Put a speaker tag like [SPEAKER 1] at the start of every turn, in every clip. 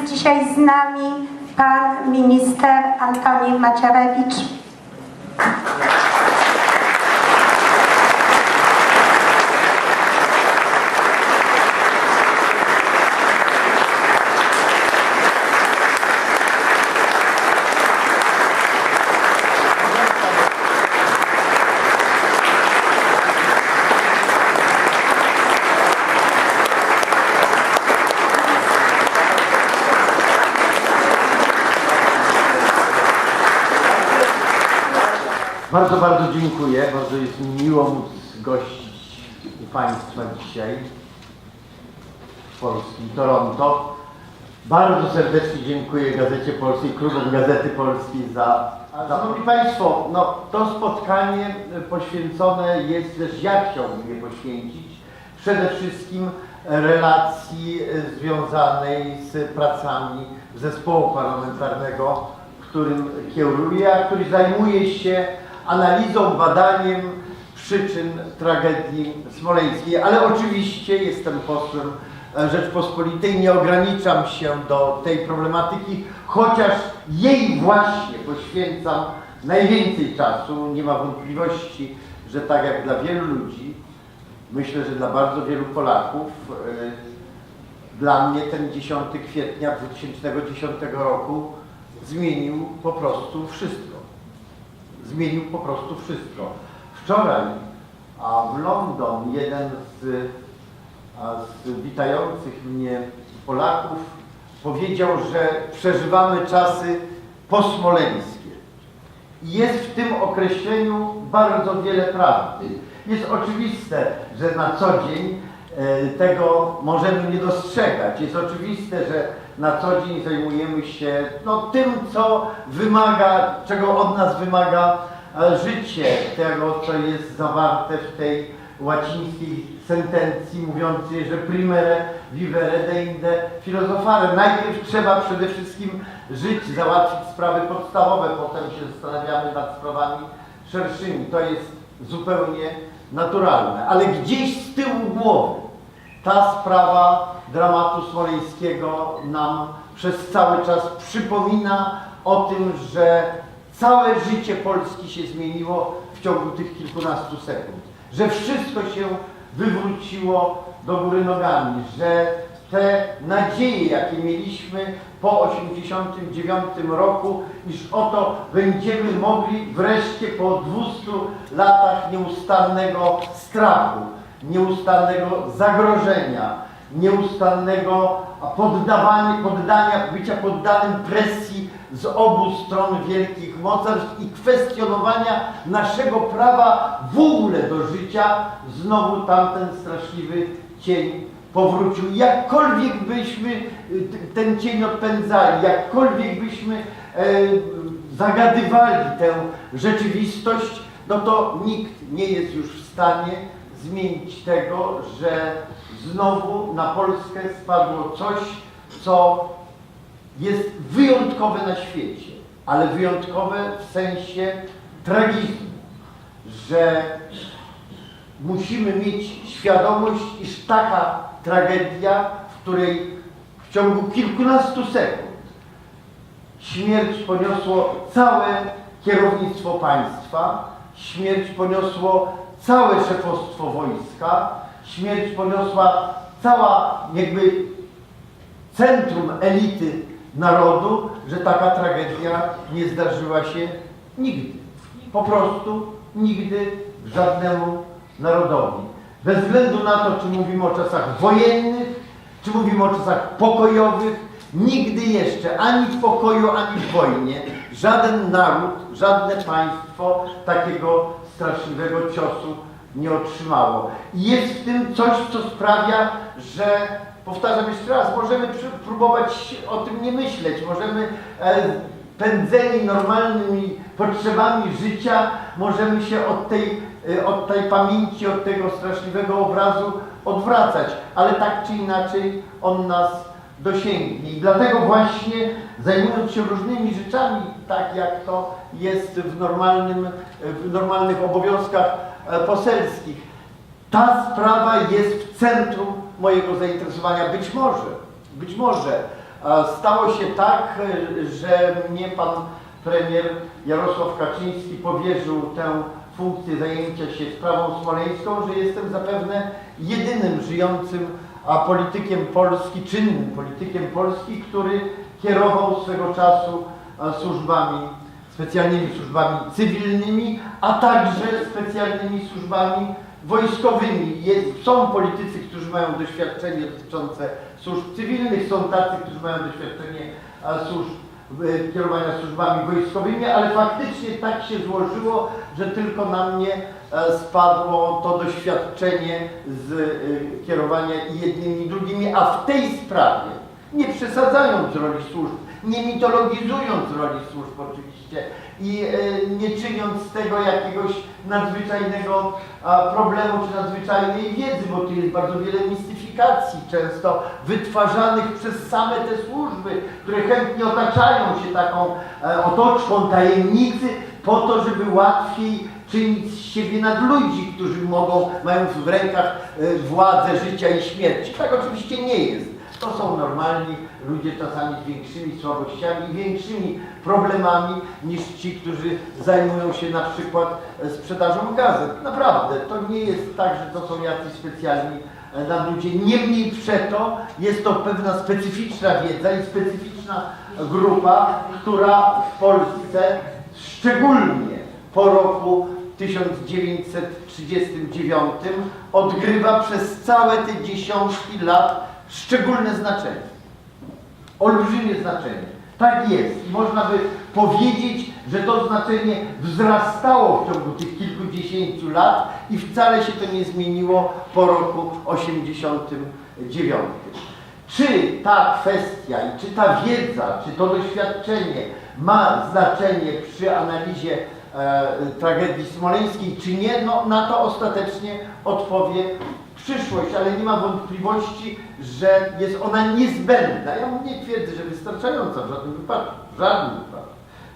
[SPEAKER 1] jest dzisiaj z nami pan minister Antoni Macierewicz.
[SPEAKER 2] Bardzo, bardzo dziękuję. Bardzo jest mi miło móc gościć u Państwa dzisiaj w polskim Toronto. Bardzo serdecznie dziękuję Gazecie Polskiej, klubom Gazety Polskiej za... Szanowni Państwo, no, to spotkanie poświęcone jest też, ja chciałbym je poświęcić, przede wszystkim relacji związanej z pracami zespołu parlamentarnego, którym kieruję, a który zajmuje się analizą, badaniem przyczyn tragedii smoleńskiej. Ale oczywiście jestem posłem Rzeczpospolitej, nie ograniczam się do tej problematyki, chociaż jej właśnie poświęcam najwięcej czasu. Nie ma wątpliwości, że tak jak dla wielu ludzi, myślę, że dla bardzo wielu Polaków, yy, dla mnie ten 10 kwietnia 2010 roku zmienił po prostu wszystko. Zmienił po prostu wszystko. Wczoraj a w London jeden z, z witających mnie Polaków powiedział, że przeżywamy czasy posmoleńskie. Jest w tym określeniu bardzo wiele prawdy. Jest oczywiste, że na co dzień e, tego możemy nie dostrzegać. Jest oczywiste, że na co dzień zajmujemy się no, tym, co wymaga, czego od nas wymaga e, życie, tego, co jest zawarte w tej łacińskiej sentencji mówiącej, że primere vivere deinde filozofare. Najpierw trzeba przede wszystkim żyć, załatwić sprawy podstawowe, potem się zastanawiamy nad sprawami szerszymi. To jest zupełnie naturalne. Ale gdzieś z tyłu głowy ta sprawa dramatu smoleńskiego nam przez cały czas przypomina o tym, że całe życie Polski się zmieniło w ciągu tych kilkunastu sekund. Że wszystko się wywróciło do góry nogami, że te nadzieje, jakie mieliśmy po 89 roku, iż oto będziemy mogli wreszcie po 200 latach nieustannego strachu, nieustannego zagrożenia, nieustannego poddawania, poddania, bycia poddanym presji z obu stron wielkich mocarstw i kwestionowania naszego prawa w ogóle do życia, znowu tamten straszliwy cień powrócił. Jakkolwiek byśmy ten cień odpędzali, jakkolwiek byśmy e, zagadywali tę rzeczywistość, no to nikt nie jest już w stanie zmienić tego, że znowu na Polskę spadło coś, co jest wyjątkowe na świecie, ale wyjątkowe w sensie tragizmu, że musimy mieć świadomość, iż taka tragedia, w której w ciągu kilkunastu sekund śmierć poniosło całe kierownictwo państwa, śmierć poniosło całe szefostwo wojska, śmierć poniosła cała jakby centrum elity narodu, że taka tragedia nie zdarzyła się nigdy. Po prostu nigdy żadnemu narodowi. Bez względu na to, czy mówimy o czasach wojennych, czy mówimy o czasach pokojowych, nigdy jeszcze ani w pokoju, ani w wojnie żaden naród, żadne państwo takiego straszliwego ciosu nie otrzymało. I jest w tym coś, co sprawia, że powtarzam jeszcze raz, możemy próbować o tym nie myśleć, możemy e, pędzeni normalnymi potrzebami życia, możemy się od tej, e, od tej pamięci, od tego straszliwego obrazu odwracać, ale tak czy inaczej on nas dosięgnie. I dlatego właśnie zajmując się różnymi rzeczami, tak jak to jest w, normalnym, w normalnych obowiązkach e, poselskich, ta sprawa jest w centrum mojego zainteresowania. Być może, być może a, stało się tak, e, że mnie pan premier Jarosław Kaczyński powierzył tę funkcję zajęcia się sprawą smoleńską, że jestem zapewne jedynym żyjącym a politykiem Polski, czynnym politykiem Polski, który kierował swego czasu a, służbami, specjalnymi służbami cywilnymi, a także specjalnymi służbami wojskowymi. Jest, są politycy, którzy mają doświadczenie dotyczące służb cywilnych, są tacy, którzy mają doświadczenie a, służb e, kierowania służbami wojskowymi, ale faktycznie tak się złożyło, że tylko na mnie e, spadło to doświadczenie z e, kierowania jednymi i drugimi, a w tej sprawie, nie przesadzając roli służb, nie mitologizując roli służb oczywiście i e, nie czyniąc z tego jakiegoś nadzwyczajnego problemu czy nadzwyczajnej wiedzy, bo tu jest bardzo wiele mistyfikacji, często wytwarzanych przez same te służby, które chętnie otaczają się taką e, otoczką tajemnicy po to, żeby łatwiej czynić z siebie nad ludzi, którzy mogą, mają w rękach e, władzę życia i śmierci. Tak oczywiście nie jest. To są normalni ludzie czasami z większymi słabościami i większymi problemami niż ci, którzy zajmują się na przykład e, sprzedażą gazet. Naprawdę, to nie jest tak, że to są jacyś specjalni e, nadludzie. Niemniej przeto jest to pewna specyficzna wiedza i specyficzna grupa, która w Polsce szczególnie po roku 1939 odgrywa przez całe te dziesiątki lat szczególne znaczenie. Olbrzymie znaczenie. Tak jest. I można by powiedzieć, że to znaczenie wzrastało w ciągu tych kilkudziesięciu lat i wcale się to nie zmieniło po roku 89. Czy ta kwestia i czy ta wiedza, czy to doświadczenie ma znaczenie przy analizie e, tragedii smoleńskiej, czy nie, no na to ostatecznie odpowie przyszłość, ale nie ma wątpliwości, że jest ona niezbędna. Ja nie twierdzę, że wystarczająca w żadnym wypadku, w żadnym wypadku.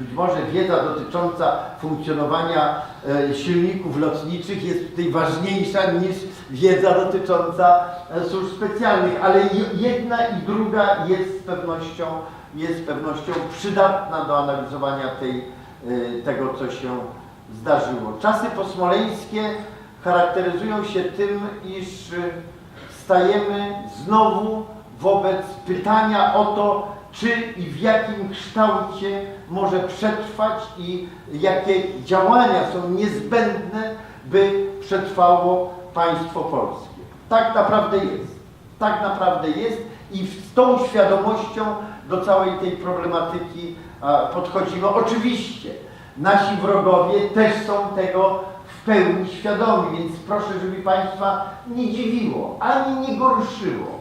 [SPEAKER 2] Być może wiedza dotycząca funkcjonowania e, silników lotniczych jest tutaj ważniejsza niż wiedza dotycząca e, służb specjalnych, ale je- jedna i druga jest z pewnością, jest z pewnością przydatna do analizowania tej, e, tego, co się zdarzyło. Czasy posmoleńskie charakteryzują się tym, iż stajemy znowu wobec pytania o to, czy i w jakim kształcie może przetrwać i jakie działania są niezbędne, by przetrwało państwo polskie. Tak naprawdę jest. Tak naprawdę jest i z tą świadomością do całej tej problematyki podchodzimy. Oczywiście nasi wrogowie też są tego pełni świadomi, więc proszę, żeby Państwa nie dziwiło, ani nie gorszyło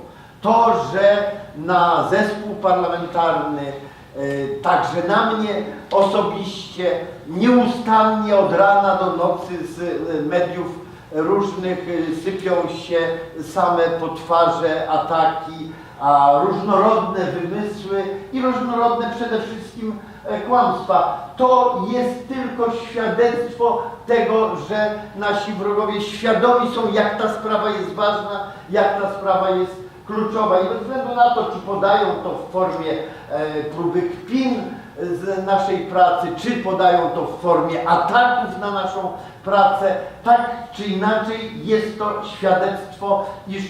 [SPEAKER 2] to, że na zespół parlamentarny, e, także na mnie osobiście, nieustannie od rana do nocy z e, mediów różnych e, sypią się same potwarze, ataki, a różnorodne wymysły i różnorodne przede wszystkim kłamstwa. To jest tylko świadectwo tego, że nasi wrogowie świadomi są, jak ta sprawa jest ważna, jak ta sprawa jest kluczowa. I bez względu na to, czy podają to w formie e, próby kpin z naszej pracy, czy podają to w formie ataków na naszą pracę, tak czy inaczej jest to świadectwo, iż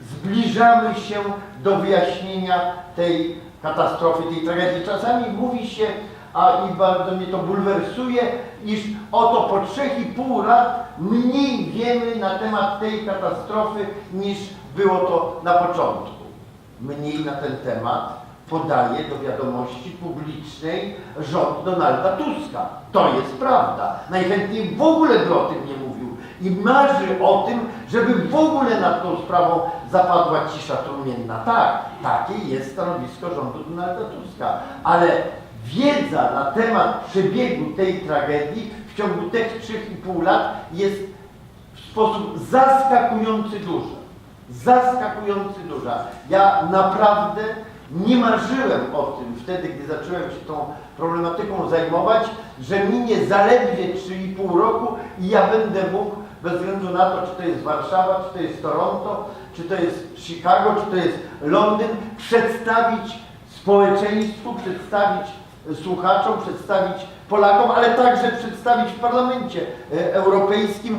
[SPEAKER 2] zbliżamy się do wyjaśnienia tej katastrofy, tej tragedii. Czasami mówi się, a i bardzo mnie to bulwersuje, iż oto po 3,5 lat mniej wiemy na temat tej katastrofy niż było to na początku. Mniej na ten temat podaje do wiadomości publicznej rząd Donalda Tuska. To jest prawda. Najchętniej w ogóle by o tym nie mówił i marzy o tym, żeby w ogóle nad tą sprawą zapadła cisza trumienna. Tak, takie jest stanowisko rządu Donalda Tuska, ale wiedza na temat przebiegu tej tragedii w ciągu tych 3,5 lat jest w sposób zaskakujący duża. Zaskakujący duża. Ja naprawdę nie marzyłem o tym wtedy, gdy zacząłem się tą problematyką zajmować, że minie zaledwie 3,5 roku i ja będę mógł bez względu na to, czy to jest Warszawa, czy to jest Toronto, czy to jest Chicago, czy to jest Londyn, przedstawić społeczeństwu, przedstawić słuchaczom, przedstawić Polakom, ale także przedstawić w Parlamencie e, Europejskim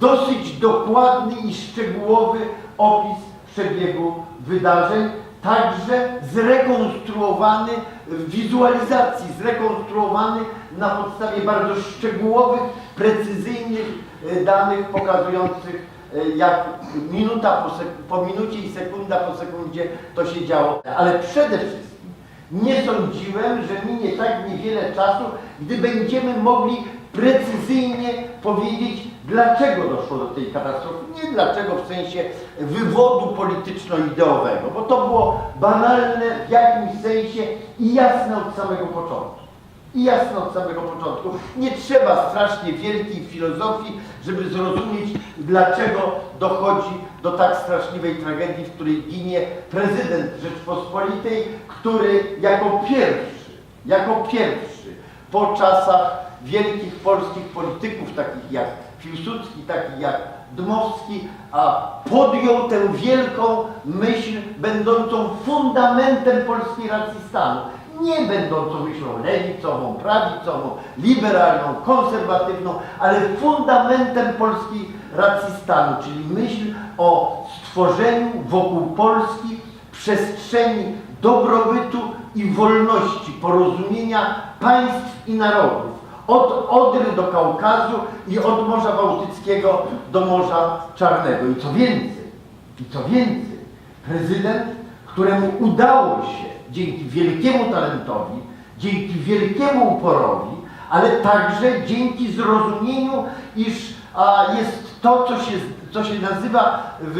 [SPEAKER 2] dosyć dokładny i szczegółowy opis przebiegu wydarzeń, także zrekonstruowany w wizualizacji, zrekonstruowany na podstawie bardzo szczegółowych, precyzyjnych e, danych pokazujących e, jak minuta po, po minucie i sekunda po sekundzie to się działo. Ale przede wszystkim nie sądziłem, że minie tak niewiele czasu, gdy będziemy mogli precyzyjnie powiedzieć, dlaczego doszło do tej katastrofy. Nie dlaczego w sensie wywodu polityczno-ideowego, bo to było banalne w jakimś sensie i jasne od samego początku. I jasno od samego początku. Nie trzeba strasznie wielkiej filozofii, żeby zrozumieć, dlaczego dochodzi do tak straszliwej tragedii, w której ginie prezydent Rzeczpospolitej, który jako pierwszy, jako pierwszy po czasach wielkich polskich polityków, takich jak Piłsudski, takich jak Dmowski, a podjął tę wielką myśl będącą fundamentem polskiej racji stanu nie będącą myślą lewicową, prawicową, liberalną, konserwatywną, ale fundamentem polskiej racji stanu, czyli myśl o stworzeniu wokół Polski przestrzeni dobrobytu i wolności, porozumienia państw i narodów. Od Odry do Kaukazu i od Morza Bałtyckiego do Morza Czarnego. I co więcej, i co więcej, prezydent, któremu udało się dzięki wielkiemu talentowi, dzięki wielkiemu uporowi, ale także dzięki zrozumieniu, iż a, jest to, co się, co się nazywa w,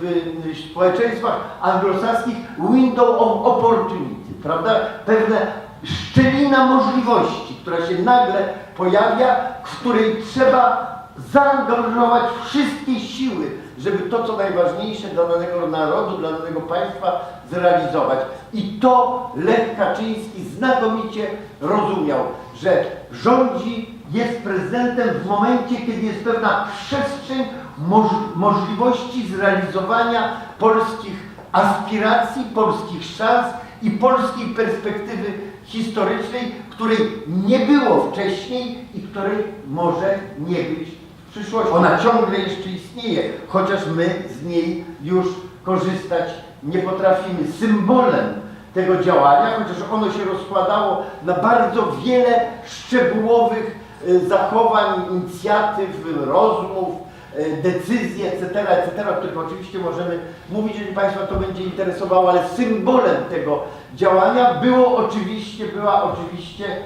[SPEAKER 2] w, społeczeństwach anglosaskich window of opportunity, prawda? Pewne szczelina możliwości, która się nagle pojawia, w której trzeba zaangażować wszystkie siły, żeby to, co najważniejsze dla danego narodu, dla danego państwa zrealizować. I to Lech Kaczyński znakomicie rozumiał, że rządzi, jest prezydentem w momencie, kiedy jest pewna przestrzeń moż możliwości zrealizowania polskich aspiracji, polskich szans i polskiej perspektywy historycznej, której nie było wcześniej i której może nie być w przyszłości. Ona ciągle jeszcze istnieje, chociaż my z niej już korzystać nie potrafimy. Symbolem tego działania, chociaż ono się rozkładało na bardzo wiele szczegółowych e, zachowań, inicjatyw, rozmów, e, decyzji, etc., etc., o których oczywiście możemy mówić, jeżeli Państwa to będzie interesowało, ale symbolem tego działania było oczywiście, była oczywiście e,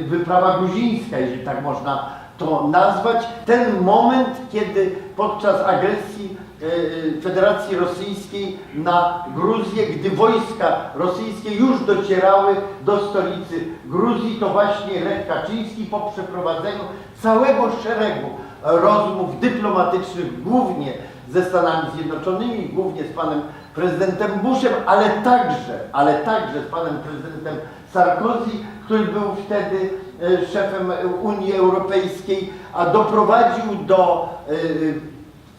[SPEAKER 2] e, wyprawa gruzińska, jeżeli tak można to nazwać. Ten moment, kiedy podczas agresji e, Federacji Rosyjskiej na Gruzję, gdy wojska rosyjskie już docierały do stolicy Gruzji, to właśnie Lech Kaczyński po przeprowadzeniu całego szeregu rozmów dyplomatycznych, głównie ze Stanami Zjednoczonymi, głównie z panem prezydentem Bushem, ale także, ale także z panem prezydentem Sarkozy, który był wtedy e, szefem Unii Europejskiej, a doprowadził do e,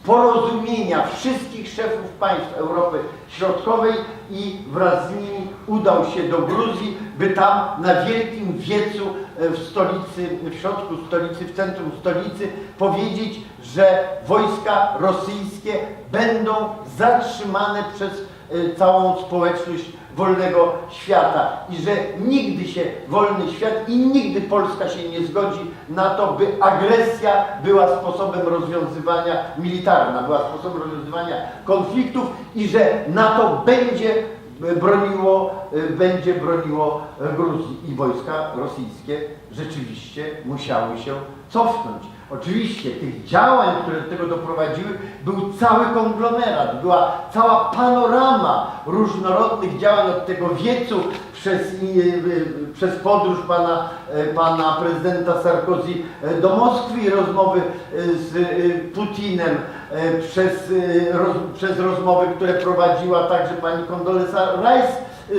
[SPEAKER 2] porozumienia wszystkich szefów państw Europy Środkowej i wraz z nimi udał się do Gruzji, by tam na Wielkim Wiecu e, w stolicy, w środku stolicy, w centrum stolicy powiedzieć, że wojska rosyjskie będą zatrzymane przez e, całą społeczność wolnego świata i że nigdy się wolny świat i nigdy Polska się nie zgodzi na to, by agresja była sposobem rozwiązywania militarna, była sposobem rozwiązywania konfliktów i że NATO będzie broniło, będzie broniło Gruzji i wojska rosyjskie rzeczywiście musiały się cofnąć. Oczywiście tych działań, które do tego doprowadziły, był cały konglomerat, była cała panorama różnorodnych działań od tego wiecu przez, y, przez podróż pana, e, pana prezydenta Sarkozy e, do Moskwy i rozmowy e, z e, Putinem, e, przez, e, roz, przez rozmowy, które prowadziła także pani Condoleezza Rice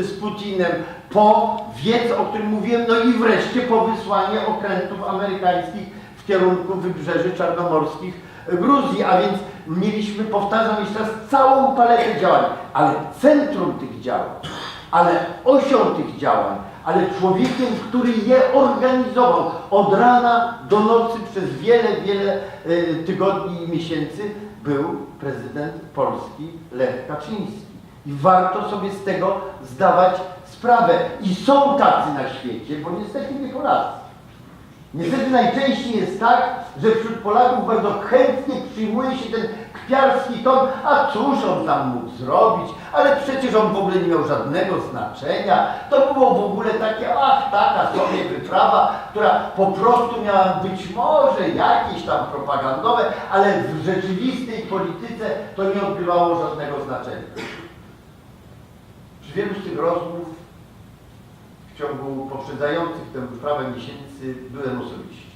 [SPEAKER 2] z Putinem, po wiec, o którym mówiłem, no i wreszcie po wysłanie okrętów amerykańskich w kierunku wybrzeży czarnomorskich Gruzji, a więc mieliśmy, powtarzam jeszcze raz, całą paletę działań, ale centrum tych działań, ale osią tych działań, ale człowiekiem, który je organizował od rana do nocy przez wiele, wiele e, tygodni i miesięcy, był prezydent Polski Lech Kaczyński. I warto sobie z tego zdawać sprawę. I są tacy na świecie, bo niestety nie Polacy. Niestety najczęściej jest tak, że wśród Polaków bardzo chętnie przyjmuje się ten kpiarski ton, a cóż on tam mógł zrobić, ale przecież on w ogóle nie miał żadnego znaczenia. To było w ogóle takie, ach, taka sobie wyprawa, która po prostu miała być może jakieś tam propagandowe, ale w rzeczywistej polityce to nie odgrywało żadnego znaczenia. Przy wielu z tych rozmów w ciągu poprzedzających tę wyprawę miesięcy byłem osobiście.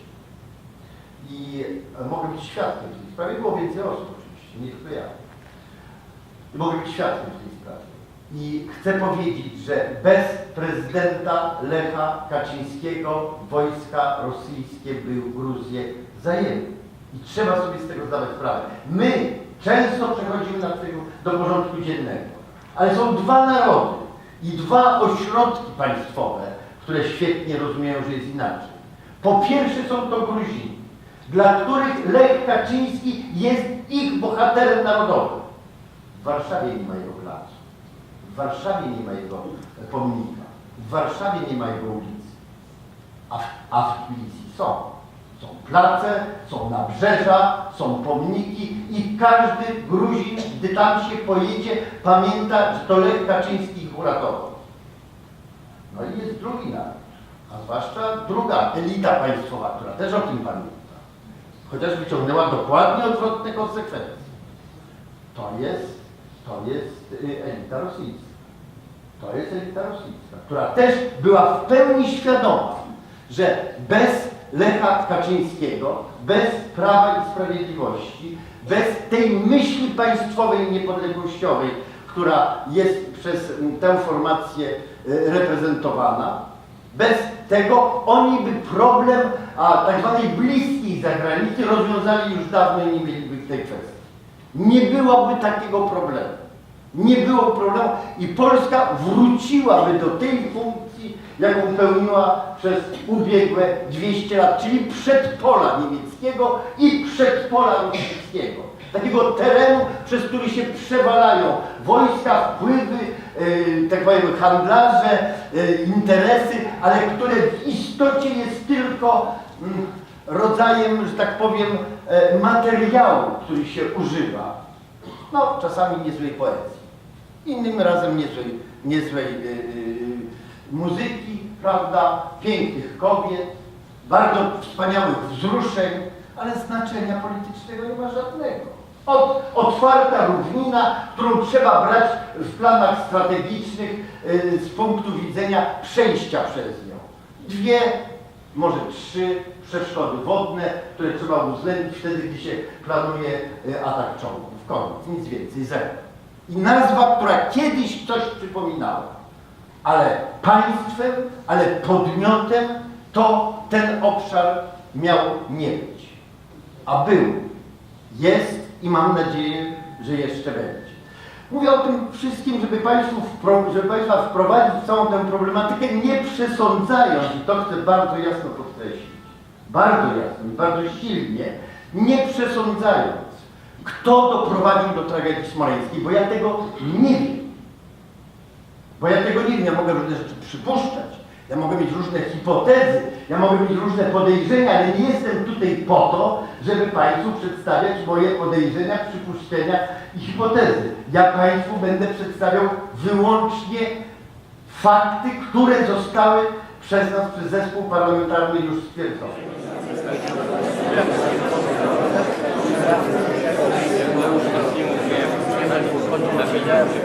[SPEAKER 2] I e, mogę być świadkiem w tej sprawie. Było więcej osób oczywiście, nie tylko ja. Mogę być świadkiem w tej sprawie. I chcę powiedzieć, że bez prezydenta Lecha Kaczyńskiego wojska rosyjskie by Gruzję zajęły. I trzeba sobie z tego zdawać sprawę. My często przechodzimy na tego do porządku dziennego, ale są dwa narody i dwa ośrodki państwowe, które świetnie rozumieją, że jest inaczej. Po pierwsze są to Gruzini, dla których Lech Kaczyński jest ich bohaterem narodowym. W Warszawie nie ma jego placu. W Warszawie nie ma jego pomnika. W Warszawie nie ma jego ulicy. A w, a w Tbilisi są. Są place, są nabrzeża, są pomniki i każdy Gruzin, gdy tam się pojedzie, pamięta, że to Lech Kaczyński ich uratował. No i jest drugi naród, a zwłaszcza druga elita państwowa, która też o tym pamięta, chociaż wyciągnęła dokładnie odwrotne konsekwencje. To jest, to jest y, elita rosyjska. To jest elita rosyjska, która też była w pełni świadoma, że bez Lecha Kaczyńskiego, bez Prawa i Sprawiedliwości, bez tej myśli państwowej i niepodległościowej, która jest przez mm, tę formację y, reprezentowana, bez tego oni by problem a, tak zwanej bliskiej zagranicy rozwiązali już dawno i nie mieliby w tej kwestii. Nie byłoby takiego problemu. Nie było problemu i Polska wróciłaby do tej funkcji, jaką pełniła przez ubiegłe 200 lat, czyli przedpola niemieckiego i przedpola rosyjskiego. Takiego terenu, przez który się przewalają wojska, wpływy, yy, tak powiem, handlarze, yy, interesy, ale które w istocie jest tylko mm, rodzajem, że tak powiem, e, materiału, który się używa. No, czasami niezłej poezji, innym razem niezłej, niezłej yy, muzyki, prawda, pięknych kobiet, bardzo wspaniałych wzruszeń, ale znaczenia politycznego nie ma żadnego. Od, otwarta równina, którą trzeba brać w planach strategicznych yy, z punktu widzenia przejścia przez nią. Dwie, może trzy przeszkody wodne, które trzeba uwzględnić wtedy, gdy się planuje y, atak czołgów. Koniec, nic więcej, zero. I nazwa, która kiedyś coś przypominała, ale państwem, ale podmiotem, to ten obszar miał nie być. A był, jest i mam nadzieję, że jeszcze będzie. Mówię o tym wszystkim, żeby, Państwu wpro, żeby Państwa wprowadzić w całą tę problematykę, nie przesądzając, i to chcę bardzo jasno podkreślić, bardzo jasno i bardzo silnie, nie przesądzając, kto doprowadził do tragedii smoleńskiej, bo ja tego nie wiem. Bo ja tego nie wiem, ja mogę różne rzeczy przypuszczać, ja mogę mieć różne hipotezy, ja mogę mieć różne podejrzenia, ale nie jestem tutaj po to, żeby Państwu przedstawiać moje podejrzenia, przypuszczenia i hipotezy. Ja Państwu będę przedstawiał wyłącznie fakty, które zostały przez nas, przez zespół parlamentarny już stwierdzone. Ja